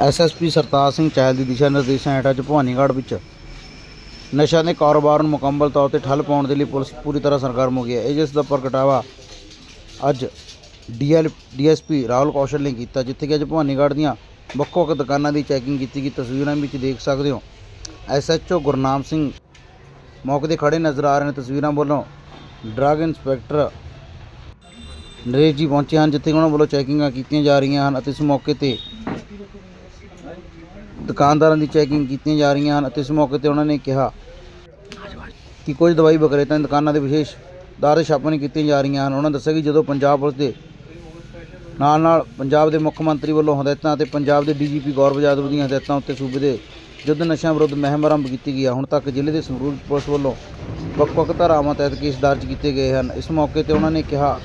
SSP Sartaj Singh Chahal ਦੀ ਦਿਸ਼ਾ ਨਿਰਦੇਸ਼ਾਂ ਹੇਠ ਅੱਜ ਭਵਾਨੀਗੜ੍ਹ ਵਿੱਚ ਨਸ਼ਾ ਦੇ ਕਾਰੋਬਾਰ ਨੂੰ ਮੁਕੰਮਲ ਤੌਰ ਤੇ ਠੱਲ ਪਾਉਣ ਦੇ ਲਈ ਪੁਲਿਸ ਪੂਰੀ ਤਰ੍ਹਾਂ ਸਰਗਰਮ ਹੋ ਗਈ ਹੈ। ਇਹ ਜਿਸ ਦਾ ਪ੍ਰਗਟਾਵਾ ਅੱਜ ਡੀਐਲ ਡੀਐਸਪੀ ਰਾਹੁਲ ਕੌਸ਼ਲ ਨੇ ਕੀਤਾ, ਜਿੱਥੇ ਕਿ ਅੱਜ ਭਵਾਨੀਗੜ੍ਹ ਦੀਆਂ ਵੱਖੋ ਵੱਖ ਦੁਕਾਨਾਂ ਦੀ ਚੈਕਿੰਗ ਕੀਤੀ ਗਈ। ਤਸਵੀਰਾਂ ਵਿੱਚ ਦੇਖ ਸਕਦੇ ਹੋ ਐਸਐਚਓ ਗੁਰਨਾਮ ਸਿੰਘ ਮੌਕੇ ਤੇ ਖੜੇ ਨਜ਼ਰ ਆ ਰਹੇ ਨੇ। ਤਸਵੀਰਾਂ ਵੱਲੋਂ ਡਰੱਗ ਇੰਸਪੈਕਟਰ ਨਰੇਸ਼ ਜੀ ਪਹੁੰਚੇ ਹਨ, ਜਿੱਥੇ ਉਹਨਾਂ ਵੱਲੋਂ ਚੈਕਿੰਗਾਂ ਕੀਤੀਆਂ ਜਾ ਰਹੀਆਂ ਹਨ ਅਤੇ ਇਸ ਮੌਕੇ ਤੇ ਦੁਕਾਨਦਾਰਾਂ ਦੀ ਚੈਕਿੰਗ ਕੀਤੀਆਂ ਜਾ ਰਹੀਆਂ ਹਨ ਅਤੇ ਇਸ ਮੌਕੇ ਤੇ ਉਹਨਾਂ ਨੇ ਕਿਹਾ ਕਿ ਕੁਝ ਦਵਾਈ ਵਿਕਰੇਤਾਆਂ ਦੀਆਂ ਦੁਕਾਨਾਂ ਦੇ ਵਿਸ਼ੇਸ਼ ਦਰ ਛਾਪਾਂ ਕੀਤੀਆਂ ਜਾ ਰਹੀਆਂ ਹਨ। ਉਹਨਾਂ ਦੱਸਿਆ ਕਿ ਜਦੋਂ ਪੰਜਾਬ ਪੁਲਿਸ ਦੇ ਨਾਲ ਨਾਲ ਪੰਜਾਬ ਦੇ ਮੁੱਖ ਮੰਤਰੀ ਵੱਲੋਂ ਹਦਾਇਤਾਂ ਅਤੇ ਪੰਜਾਬ ਦੇ ਡੀਜੀਪੀ ਗੌਰਵ ਯਾਦਵ ਦੀਆਂ ਹਦਾਇਤਾਂ ਉੱਤੇ ਸੂਬੇ ਦੇ ਯੁੱਧ ਨਸ਼ਿਆਂ ਵਿਰੁੱਧ ਮੁਹਿੰਮ ਆਰੰਭ ਕੀਤੀ ਗਈ ਹੈ। ਹੁਣ ਤੱਕ ਜ਼ਿਲ੍ਹੇ ਦੇ ਸੰਗਰੂਰ ਪੁਲਿਸ ਵੱਲੋਂ ਵੱਖ-ਵੱਖ ਧਾਰਾਵਾਂ ਤਹਿਤ ਕੇਸ ਦਰਜ ਕੀਤੇ ਗਏ ਹਨ। ਇਸ ਮੌਕੇ ਤੇ ਉਹਨਾਂ ਨੇ ਕਿਹਾ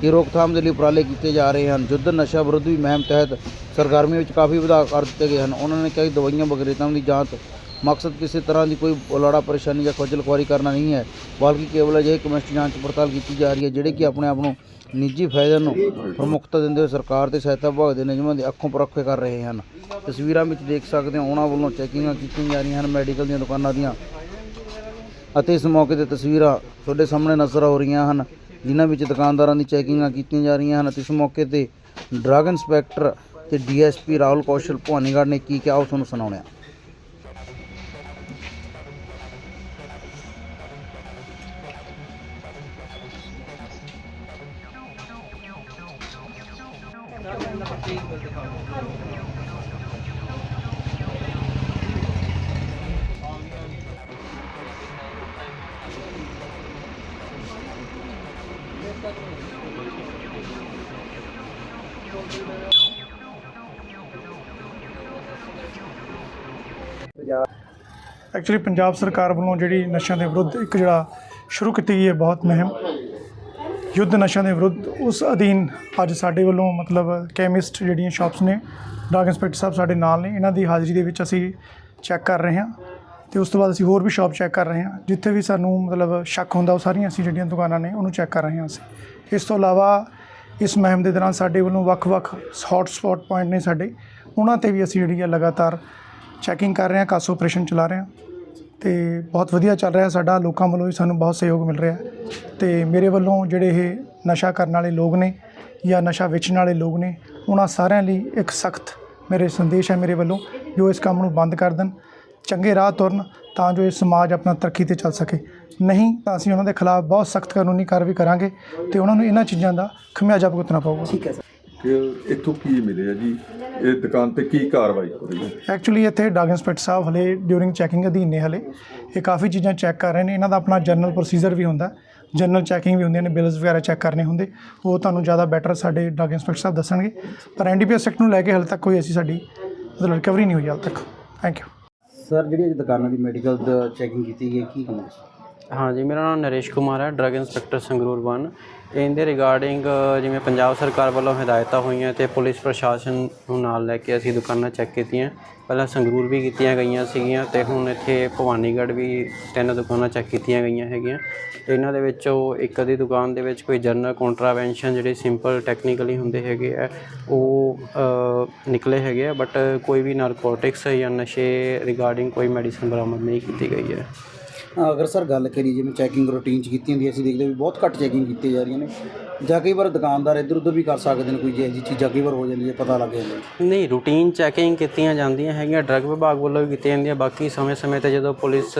ਕਿ ਰੋਕਥਾਮ ਦੇ ਲਈ ਉਪਰਾਲੇ ਕੀਤੇ ਜਾ ਰਹੇ ਹਨ। ਯੁੱਧ ਨਸ਼ਾ ਵਿਰੁੱਧ ਮੁਹਿੰਮ ਤਹਿਤ ਸਰਗਰਮੀਆਂ ਵਿੱਚ ਕਾਫੀ ਵਧਾ ਕਰ ਦਿੱਤੇ ਗਏ ਹਨ। ਉਹਨਾਂ ਨੇ ਕਿਹਾ ਕਿ ਦਵਾਈਆਂ ਵਿਕਰੇਤਾਵਾਂ ਦੀ ਜਾਂਚ, ਮਕਸਦ ਕਿਸੇ ਤਰ੍ਹਾਂ ਦੀ ਕੋਈ ਲੋੜਾ ਪਰੇਸ਼ਾਨੀ ਜਾਂ ਖੱਜਲ ਖੁਆਰੀ ਕਰਨਾ ਨਹੀਂ ਹੈ, ਬਲਕਿ ਕੇਵਲ ਅਜਿਹੇ ਕਮਿਸ਼ਨ ਜਾਂਚ ਪੜਤਾਲ ਕੀਤੀ ਜਾ ਰਹੀ ਹੈ, ਜਿਹੜੇ ਕਿ ਆਪਣੇ ਆਪ ਨੂੰ ਨਿੱਜੀ ਫਾਇਦੇ ਨੂੰ ਪ੍ਰਮੁੱਖਤਾ ਦਿੰਦੇ ਹੋਏ ਸਰਕਾਰ ਤੇ ਸਹਾਇਤਾ ਵਿਭਾਗ ਦੇ ਨਿਯਮਾਂ ਦੇ ਅੱਖੋਂ ਪਰੋਖੇ ਕਰ ਰਹੇ ਹਨ। ਤਸਵੀਰਾਂ ਵਿੱਚ ਦੇਖ ਸਕਦੇ ਹੋ, ਉਹਨਾਂ ਵੱਲੋਂ ਚੈਕਿੰਗਾਂ ਕੀਤੀਆਂ ਜਾ ਰਹੀਆਂ ਹਨ, ਮੈਡੀਕਲ ਦੀਆਂ ਦੁਕਾਨਾਂ ਦੀਆਂ। ਅਤੇ ਇਸ ਮੌਕੇ ਤੇ ਤਸਵੀਰਾਂ ਤੁਹਾਡੇ ਸਾਹਮਣੇ ਨਜ਼ਰ ਆ ਰਹੀਆਂ ਹਨ। ਜਿਨ੍ਹਾਂ ਵਿੱਚ ਦੁਕਾਨਦਾਰਾਂ ਦੀ ਚੈਕਿੰਗਾਂ ਕੀਤੀਆਂ ਜਾ ਰਹੀਆਂ ਹਨ ਅਤੇ ਇਸ ਮੌਕੇ ਤੇ ਡਰੱਗ ਇੰਸਪੈਕਟਰ ਤੇ ਡੀਐਸਪੀ ਰਾਹੁਲ ਕੌਸ਼ਲ ਭਵਾਨੀਗੜ੍ਹ ਨੇ ਕੀ ਕਿਹਾ ਉਹ ਤੁਹਾਨੂੰ ਸੁਣਾਉਂਦੇ ਹਾਂ ਐਕਚੁਅਲੀ ਪੰਜਾਬ ਸਰਕਾਰ ਵੱਲੋਂ ਜਿਹੜੀ ਨਸ਼ਿਆਂ ਦੇ ਵਿਰੁੱਧ ਇੱਕ ਜਿਹੜਾ ਸ਼ੁਰੂ ਕੀਤੀ ਗਈ ਹੈ, ਬਹੁਤ ਮੁਹਿੰਮ। ਯੁੱਧ ਨਸ਼ਿਆਂ ਦੇ ਵਿਰੁੱਧ ਉਸ ਅਧੀਨ ਅੱਜ ਸਾਡੇ ਵੱਲੋਂ ਮਤਲਬ ਕੈਮਿਸਟ ਜਿਹੜੀਆਂ ਸ਼ਾਪਸ ਨੇ ਡਰੱਗ ਇੰਸਪੈਕਟਰ ਸਾਹਿਬ ਸਾਡੇ ਨਾਲ ਨੇ। ਇਹਨਾਂ ਦੀ ਹਾਜ਼ਰੀ ਦੇ ਵਿੱਚ ਅਸੀਂ ਚੈੱਕ ਕਰ ਰਹੇ ਹਾਂ ਤੇ ਉਸ ਤੋਂ ਬਾਅਦ ਅਸੀਂ ਹੋਰ ਵੀ ਸ਼ਾਪ ਚੈੱਕ ਕਰ ਰਹੇ ਹਾਂ। ਜਿੱਥੇ ਵੀ ਸਾਨੂੰ ਮਤਲਬ ਸ਼ੱਕ ਹੁੰਦਾ, ਉਹ ਸਾਰੀਆਂ ਅਸੀਂ ਜਿਹੜੀਆਂ ਦੁਕਾਨਾਂ ਨੇ, ਉਹਨੂੰ ਚੈੱਕ ਕਰ ਰਹੇ ਹਾਂ ਅਸੀਂ। ਇਸ ਤੋਂ ਇਲਾਵਾ ਇਸ ਮੁਹਿੰਮ ਦੇ ਦੌਰਾਨ ਸਾਡੇ ਵੱਲੋਂ ਵੱਖ-ਵੱਖ ਹੌਟ ਸਪੌਟ ਪੁਆਇੰਟ ਨੇ ਸਾਡੇ। ਉਹਨਾਂ ਤੇ ਵੀ ਅਸੀਂ ਜਿਹੜੀ ਆ ਲਗਾਤਾਰ ਚੈਕਿੰਗ ਕਰ ਰਹੇ ਹਾਂ, ਕਾਸ ਆਪਰੇਸ਼ਨ ਚਲਾ ਰਹੇ ਹਾਂ ਤੇ ਬਹੁਤ ਵਧੀਆ ਚੱਲ ਰਿਹਾ ਸਾਡਾ, ਲੋਕਾਂ ਵੱਲੋਂ ਵੀ ਸਾਨੂੰ ਬਹੁਤ ਸਹਿਯੋਗ ਮਿਲ ਰਿਹਾ ਹੈ ਤੇ ਮੇਰੇ ਵੱਲੋਂ ਜਿਹੜੇ ਇਹ ਨਸ਼ਾ ਕਰਨ ਵਾਲੇ ਲੋਕ ਨੇ ਜਾਂ ਨਸ਼ਾ ਵੇਚਣ ਵਾਲੇ ਲੋਕ ਨੇ, ਉਹਨਾਂ ਸਾਰਿਆਂ ਲਈ ਇੱਕ ਸਖਤ ਮੇਰੇ ਸੰਦੇਸ਼ ਹੈ ਮੇਰੇ ਵੱਲੋਂ, ਜੋ ਇਸ ਕੰਮ ਨੂੰ ਬੰਦ ਕਰ ਦੇਣ, ਚੰਗੇ ਰਾਹ ਤੁਰਨ ਤਾਂ ਜੋ ਇਹ ਸਮਾਜ ਆਪਣਾ ਤਰੱਕੀ ਤੇ ਚੱਲ ਸਕੇ। ਨਹੀਂ ਤਾਂ ਅਸੀਂ ਉਹਨਾਂ ਦੇ ਖਿਲਾਫ ਬਹੁਤ ਸਖਤ ਕਾਨੂੰਨੀ ਕਾਰਵਾਈ ਕਰਾਂਗੇ ਤੇ ਉਹਨਾਂ ਨੂੰ ਇਹਨਾਂ ਚੀਜ਼ਾਂ ਦਾ ਖਮਿਆਜਾ ਭੁਗਤਣਾ ਪਊਗਾ। ਠੀਕ ਹੈ ਸਰ। ਕਿ ਇੱਥੋਂ ਕੀ ਮਿਲਿਆ ਜੀ? ਇਹ ਦੁਕਾਨ ਤੇ ਕੀ ਕਾਰਵਾਈ ਹੋ ਰਹੀ ਹੈ? ਐਕਚੁਅਲੀ ਇੱਥੇ ਡਰੱਗ ਇੰਸਪੈਕਟਰ ਸਾਹਿਬ ਹਲੇ ਡਿਊਰਿੰਗ ਚੈਕਿੰਗ ਅਧੀਨ ਨੇ ਹਲੇ। ਇਹ ਕਾਫੀ ਚੀਜ਼ਾਂ ਚੈੱਕ ਕਰ ਰਹੇ ਨੇ। ਇਹਨਾਂ ਦਾ ਆਪਣਾ ਜਨਰਲ ਪ੍ਰੋਸੀਜਰ ਵੀ ਹੁੰਦਾ। ਜਨਰਲ ਚੈਕਿੰਗ ਵੀ ਹੁੰਦੀਆਂ ਨੇ ਬਿਲਸ ਵਗੈਰਾ ਚੈੱਕ ਕਰਨੇ ਹੁੰਦੇ। ਉਹ ਤੁਹਾਨੂੰ ਜ਼ਿਆਦਾ ਬੈਟਰ ਸਾਡੇ ਡਰੱਗ ਇੰਸਪੈਕਟਰ ਸਾਹਿਬ ਦੱਸਣਗੇ। ਪਰ ਐਨਡੀਪੀਐਸ ਐਕਟ ਨੂੰ ਲੈ ਕੇ ਹਲੇ ਤੱਕ ਕੋਈ ਐਸੀ ਸਾਡੀ ਮਤਲਬ ਰਿਕਵਰੀ ਨਹੀਂ ਹੋਈ ਹਾਲੇ ਤੱਕ। ਥੈਂਕ ਯੂ ਸਰ ਜਿਹੜੀ ਅੱਜ ਦੁਕਾਨਾਂ ਦੀ ਮੈਡੀਕਲ ਚੈਕਿੰਗ ਕੀਤੀ ਗਈ ਕੀ ਕਮਲ ਹਾਂਜੀ ਮੇਰਾ ਨਾਮ ਨਰੇਸ਼ ਕੁਮਾਰ ਹੈ। ਡਰੱਗ ਇੰਸਪੈਕਟਰ ਸੰਗਰੂਰ 1 ਇਹਦੇ ਰਿਗਾਰਡਿੰਗ ਜਿਵੇਂ ਪੰਜਾਬ ਸਰਕਾਰ ਵੱਲੋਂ ਹਦਾਇਤਾਂ ਹੋਈਆਂ ਤੇ ਪੁਲਿਸ ਪ੍ਰਸ਼ਾਸਨ ਨੂੰ ਨਾਲ ਲੈ ਕੇ ਅਸੀਂ ਦੁਕਾਨਾਂ ਚੈੱਕ ਕੀਤੀਆਂ। ਪਹਿਲਾਂ ਸੰਗਰੂਰ ਵੀ ਕੀਤੀਆਂ ਗਈਆਂ ਸੀਗੀਆਂ ਤੇ ਹੁਣ ਇੱਥੇ ਭਵਾਨੀਗੜ੍ਹ ਵੀ ਤਿੰਨ ਦੁਕਾਨਾਂ ਚੈੱਕ ਕੀਤੀਆਂ ਗਈਆਂ ਹੈਗੀਆਂ। ਤੇ ਇਹਨਾਂ ਦੇ ਵਿੱਚੋਂ ਇੱਕ ਅੱਧੀ ਦੁਕਾਨ ਦੇ ਵਿੱਚ ਕੋਈ ਜਨਰਲ ਕੰਟਰਾਵੈਂਸ਼ਨ ਜਿਹੜੇ ਸਿੰਪਲ ਟੈਕਨੀਕਲੀ ਹੁੰਦੇ ਹੈਗੇ ਆ, ਉਹ ਨਿਕਲੇ ਹੈਗੇ ਆ ਬਟ ਕੋਈ ਵੀ ਨਾਰਕੋਟਿਕਸ ਜਾਂ ਨਸ਼ੇ ਰਿਗਾਰਡਿੰਗ ਕੋਈ ਮੈਡੀਸਨ ਬਰਾਮਦ ਨਹੀਂ ਕੀਤੀ ਗਈ ਹੈ। ਅਗਰ ਸਰ ਗੱਲ ਕਰੀ ਜਿਵੇਂ ਚੈਕਿੰਗ ਰੂਟੀਨ ਚ ਕੀਤੀ ਹੁੰਦੀ ਹੈ, ਅਸੀਂ ਦੇਖਦੇ ਵੀ ਬਹੁਤ ਘੱਟ ਚੈਕਿੰਗ ਕੀਤੀ ਜਾ ਰਹੀਆਂ ਨੇ। ਜਾਂ ਕਈ ਵਾਰ ਦੁਕਾਨਦਾਰ ਇੱਧਰ ਉੱਧਰ ਵੀ ਕਰ ਸਕਦੇ ਨੇ ਕੋਈ ਜਿਹੀ ਜਿਹੀ ਚੀਜ਼ਾਂ ਕਈ ਵਾਰ ਹੋ ਜਾਂਦੀ ਹੈ ਪਤਾ ਲੱਗ ਜਾਂਦਾ ਨਹੀਂ ਰੂਟੀਨ ਚੈਕਿੰਗ ਕੀਤੀਆਂ ਜਾਂਦੀਆਂ ਹੈਗੀਆਂ ਡਰੱਗ ਵਿਭਾਗ ਵੱਲੋਂ ਵੀ ਕੀਤੀਆਂ ਜਾਂਦੀਆਂ ਬਾਕੀ ਸਮੇਂ-ਸਮੇਂ ਤੇ ਜਦੋਂ ਪੁਲਿਸ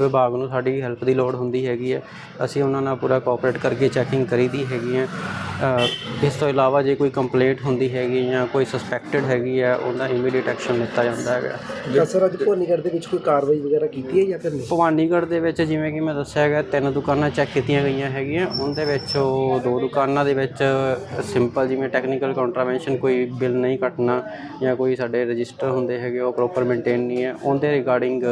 ਵਿਭਾਗ ਨੂੰ ਸਾਡੀ ਹੈਲਪ ਦੀ ਲੋੜ ਹੁੰਦੀ ਹੈਗੀ ਹੈ ਅਸੀਂ ਉਹਨਾਂ ਨਾਲ ਪੂਰਾ ਕੋਆਪਰੇਟ ਕਰਕੇ ਚੈਕਿੰਗ ਕਰੀਦੀ ਹੈਗੀ ਹੈ। ਅ, ਇਸ ਤੋਂ ਇਲਾਵਾ ਜੇ ਕੋਈ ਕੰਪਲੇਂਟ ਹੁੰਦੀ ਹੈਗੀ ਜਾਂ ਕੋਈ ਸਸਪੈਕਟਡ ਹੈਗੀ ਹੈ ਉਹਦਾ ਇਮੀਡੀਏਟ ਐਕਸ਼ਨ ਲਿੱਤਾ ਜਾਂਦਾ ਹੈਗਾ। ਤਾਂ ਸਰ ਅੱਜ ਭਵਾਨੀਗੜ੍ਹ ਦੇ ਵਿੱਚ ਕੋਈ ਕਾਰਵਾਈ ਵਗੈਰਾ ਕੀਤੀ ਹੈ ਜਾਂ ਫਿਰ ਨਹੀਂ? ਭਵਾਨੀਗੜ੍ਹ ਦੇ ਵਿੱਚ ਜਿਵੇਂ ਕਿ ਮੈਂ ਦੱਸਿਆ ਹੈਗਾ ਤਿੰਨ ਦੁਕਾਨਾਂ ਚੈੱਕ ਕੀਤੀਆਂ ਗਈਆਂ ਹੈਗੀਆਂ ਉਹਦੇ ਵਿੱਚੋਂ ਦੋ ਦੁਕਾਨਾਂ ਦੇ ਵਿੱਚ ਸਿੰਪਲ ਜਿਵੇਂ ਟੈਕਨੀਕਲ ਕੰਟਰਾਵੈਂਸ਼ਨ ਕੋਈ ਬਿੱਲ ਨਹੀਂ ਕੱਟਣਾ ਜਾਂ ਕੋਈ ਸਾਡੇ ਰਜਿਸਟਰ ਹੁੰਦੇ ਹੈਗੇ ਉਹ ਪ੍ਰੋਪਰ ਮੇਨਟੇਨ ਨਹੀਂ ਹੈ ਉਹਦੇ ਰਿਗਾਰਡਿੰਗ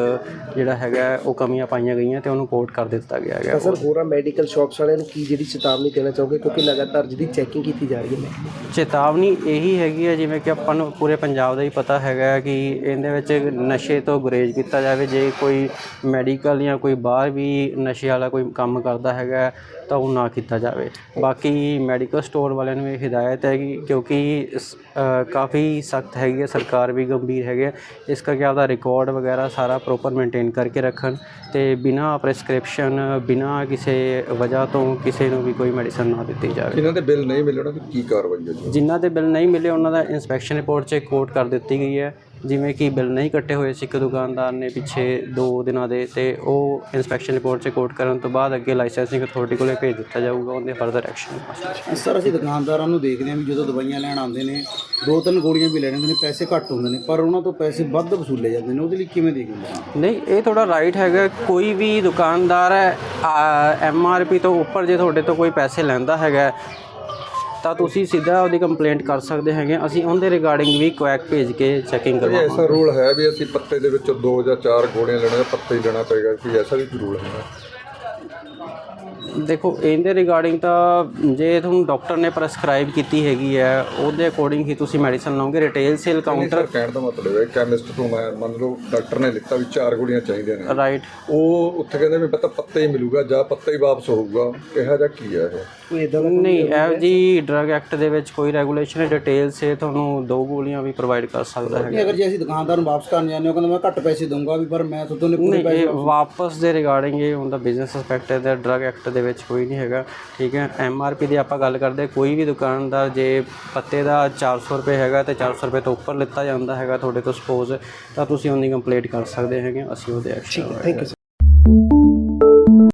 ਜਿਹੜਾ ਹੈਗਾ ਉਹ ਕਮੀਆਂ ਪਾਈਆਂ ਗਈਆਂ ਤੇ ਉਹਨੂੰ ਕੋਟ ਕਰ ਦਿੱਤਾ ਗਿਆ ਹੈਗਾ। ਸਰ ਹੋਰਾਂ ਮੈਡੀਕਲ ਸ਼ਾਪਸ ਵਾਲਿਆਂ ਨੂੰ ਕੀ ਜਿਹੜੀ ਚੇਤਾਵਨੀ ਦੇਣਾ ਚਾਹੋਗੇ ਕਿਉਂਕਿ ਲਗਾਤਾਰ ਜਿਹਦੀ ਚੈਕਿੰਗ ਕੀਤੀ ਜਾ ਰਹੀ ਹੈ ਚੇਤਾਵਨੀ ਇਹੀ ਹੈਗੀ ਹੈ ਜਿਵੇਂ ਕਿ ਆਪਾਂ ਨੂੰ ਪੂਰੇ ਪੰਜਾਬ ਦਾ ਹੀ ਪਤਾ ਹੈਗਾ ਕਿ ਇਹਦੇ ਵਿੱਚ ਨਸ਼ੇ ਤੋਂ ਗੁਰੇਜ਼ ਕੀਤਾ ਜਾਵੇ ਜੇ ਕੋਈ ਮੈਡੀਕਲ ਜਾਂ ਕੋਈ ਬਾਹਰ ਵੀ ਨਸ਼ੇ ਵਾਲਾ ਕੋਈ ਕੰਮ ਕਰਦਾ ਹੈਗਾ ਤਾਂ ਤਾਂ ਉਹ ਨਾ ਕੀਤਾ ਜਾਵੇ। ਬਾਕੀ ਮੈਡੀਕਲ ਸਟੋਰ ਵਾਲਿਆਂ ਨੂੰ ਇਹ ਹਦਾਇਤ ਹੈ ਕਿ ਕਿਉਂਕਿ ਇਸ, ਅ, ਕਾਫੀ ਸਖਤ ਹੈਗੀ ਹੈ ਸਰਕਾਰ ਵੀ ਗੰਭੀਰ ਹੈਗੀ ਹੈ। ਇਸ ਕਰਕੇ ਆਪਦਾ ਰਿਕਾਰਡ ਵਗੈਰਾ ਸਾਰਾ ਪ੍ਰੋਪਰ ਮੇਨਟੇਨ ਕਰਕੇ ਰੱਖਣ ਤੇ ਬਿਨਾ ਪ੍ਰੈਸਕ੍ਰਿਪਸ਼ਨ ਬਿਨਾ ਕਿਸੇ ਵਜ੍ਹਾ ਤੋਂ ਕਿਸੇ ਨੂੰ ਵੀ ਕੋਈ ਮੈਡੀਸਨ ਨਾ ਦਿੱਤੀ ਜਾਵੇ। ਇਹਨਾਂ ਦੇ ਬਿੱਲ ਨਹੀਂ ਮਿਲੇ ਉਹਨਾਂ ਦੀ ਕੀ ਕਾਰਵਾਈ ਹੈ ਜੀ? ਜਿਨ੍ਹਾਂ ਦੇ ਬਿੱਲ ਨਹੀਂ ਮਿਲੇ ਉਹਨਾਂ ਦਾ ਇਨਸਪੈਕਸ਼ਨ ਰਿਪੋਰਟ 'ਚ ਕੋਟ ਕਰ ਦਿੱਤੀ ਗਈ ਹੈ ਜਿਵੇਂ ਕਿ ਬਿੱਲ ਨਹੀਂ ਕੱਟੇ ਹੋਏ ਸੀ ਇੱਕ ਦੁਕਾਨਦਾਰ ਨੇ ਪਿੱਛੇ 2 ਦਿਨਾਂ ਦੇ ਤੇ ਉਹ ਇਨਸਪੈਕਸ਼ਨ ਰਿਪੋਰਟ 'ਚ ਕੋਟ ਕਰਨ ਤੋਂ ਬਾਅਦ ਅੱਗੇ ਲਾਇਸੈਂਸਿੰਗ ਅਥਾਰਟੀ ਕੋਲੇ ਭੇਜ ਦਿੱਤਾ ਜਾਊਗਾ ਉਹਦੇ ਫਰਦਰ ਐਕਸ਼ਨ ਸਰ ਅਸੀਂ ਦੁਕਾਨਦਾਰਾਂ ਨੂੰ ਦੇਖਦੇ ਹਾਂ ਵੀ ਜਦੋਂ ਦਵਾਈਆਂ ਲੈਣ ਆਉਂਦੇ ਨੇ ਦੋ ਤਿੰਨ ਗੋਲੀਆਂ ਵੀ ਲੈ ਲੈਂਦੇ ਨੇ ਪੈਸੇ ਘੱਟ ਹੁੰਦੇ ਨੇ ਪਰ ਉਹਨਾਂ ਤੋਂ ਪੈਸੇ ਵੱਧ ਵਸੂਲੇ ਜਾਂਦੇ ਨੇ ਉਹਦੇ ਲਈ ਕਿਵੇਂ ਦੇਖਦੇ ਨਹੀਂ ਇਹ ਤੁਹਾਡਾ ਰਾਈਟ ਹੈਗਾ ਕੋਈ ਵੀ ਦੁਕਾਨਦਾਰ ਹੈ ਐਮ ਆਰ ਪੀ ਤੋਂ ਉੱਪਰ ਜੇ ਤੁਹਾਡੇ ਤੋਂ ਕੋਈ ਪੈਸੇ ਲੈਂਦਾ ਹੈਗਾ ਤਾਂ ਤੁਸੀਂ ਸਿੱਧਾ ਉਹਦੀ ਕੰਪਲੇਂਟ ਕਰ ਸਕਦੇ ਹੈਗੇ। ਅਸੀਂ ਉਹਦੇ ਰਿਗਾਰਡਿੰਗ ਵੀ ਕੁਐਕ ਭੇਜ ਕੇ ਚੈਕਿੰਗ ਕੋਈ ਕਰਵਾਵਾਂਗੇ। ਐਸਾ ਰੂਲ ਹੈ ਵੀ ਅਸੀਂ ਪੱਤੇ ਦੇ ਵਿੱਚੋਂ ਦੋ ਜਾਂ ਚਾਰ ਗੋਲੀਆਂ ਲੈਣਾ ਪੱਤਾ ਹੀ ਲੈਣਾ ਪਏਗਾ। ਕੋਈ ਐਸਾ ਵੀ ਰੂਲ ਹੈ ਦੇਖੋ ਇਹਦੇ ਰਿਗਾਰਡਿੰਗ ਤਾਂ ਜੇ ਤੁਹਾਨੂੰ ਡਾਕਟਰ ਨੇ ਪ੍ਰੈਸਕ੍ਰਾਈਬ ਕੀਤੀ ਹੈਗੀ ਹੈ ਉਹਦੇ ਅਕੋਰਡਿੰਗ ਹੀ ਤੁਸੀਂ ਮੈਡੀਸਨ ਲਓਗੇ ਰਿਟੇਲ ਸੇਲ ਕਾਊਂਟਰ ਕਹਿਣ ਦਾ ਮਤਲਬ ਹੈ ਕੈਮਿਸਟ ਤੋਂ ਮੈਂ ਮੰਨ ਲਓ ਡਾਕਟਰ ਨੇ ਲਿਖਤਾ ਵੀ ਚਾਰ ਗੋਲੀਆਂ ਚਾਹੀਦੀਆਂ ਨੇ। ਰਾਈਟ ਉਹ ਉੱਥੇ ਕਹਿੰਦੇ ਵੀ ਪਤਾ ਪੱਤਾ ਹੀ ਮਿਲੂਗਾ ਜਾਂ ਪੱਤਾ ਹੀ ਵਾਪਸ ਹੋਊਗਾ। ਇਹੋ ਜਿਹਾ ਕੀ ਹੈ ਇਹ? ਕੋਈ ਇਦਾਂ ਦਾ ਨਹੀਂ ਇਹ ਜੀ ਡਰਗ ਐਕਟ ਦੇ ਵਿੱਚ ਕੋਈ ਰੈਗੂਲੇਸ਼ਨ ਹੈ ਡਿਟੇਲ ਸੇ ਤੁਹਾਨੂੰ ਦੋ ਗੋਲੀਆਂ ਵੀ ਪ੍ਰੋਵਾਈਡ ਕਰ ਸਕਦਾ ਹੈ ਅਗਰ ਜੇ ਅਸੀਂ ਦੁਕਾਨਦਾਰ ਨੂੰ ਵਾਪਸ ਕਰਨ ਜਾਂਦੇ ਹਾਂ ਉਹ ਕਹਿੰਦਾ ਮੈਂ ਘੱਟ ਪੈਸੇ ਦਊਂਗਾ ਵੀ ਪਰ ਮੈਂ ਤੁਹਾਡੇ ਨੇ ਪੂਰੇ ਇਹ ਵਾਪਸ ਦੇ ਰਿਗਾਰਡਿੰਗ ਇਹ ਹੁੰਦਾ ਬਿਜ਼ਨਸ ਐਸਪੈਕਟ ਹੈ ਡਰਗ ਐਕਟ ਦੇ ਵਿੱਚ ਕੋਈ ਨਹੀਂ ਹੈਗਾ ਠੀਕ ਹੈ? ਐਮ ਆਰ ਪੀ ਦੀ ਆਪਾਂ ਗੱਲ ਕਰਦੇ ਕੋਈ ਵੀ ਦੁਕਾਨਦਾਰ ਜੇ ਪੱਤੇ ਦਾ 400 ਰੁਪਏ ਹੈਗਾ ਤੇ 400 ਰੁਪਏ ਤੋਂ ਉੱਪਰ ਲਿੱਤਾ ਜਾਂਦਾ ਹੈਗਾ ਤੁਹਾਡੇ ਤੋਂ ਸਪੋਜ਼ ਤਾਂ ਤੁਸੀਂ ਉਹਦੀ ਕੰਪਲੇਂਟ ਕਰ ਸਕਦੇ ਹੈਗੇ ਅਸੀਂ ਉਹਦੇ ਐਕਸ਼ਨ ਥੈਂਕ ਯੂ